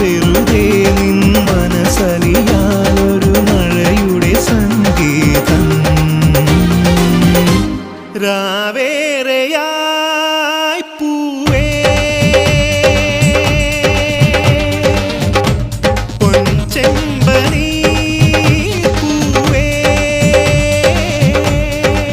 വെറുതെ നിൻ മനസ്സലിയാലൊരു മഴയുടെ സംഗീതം രാവേ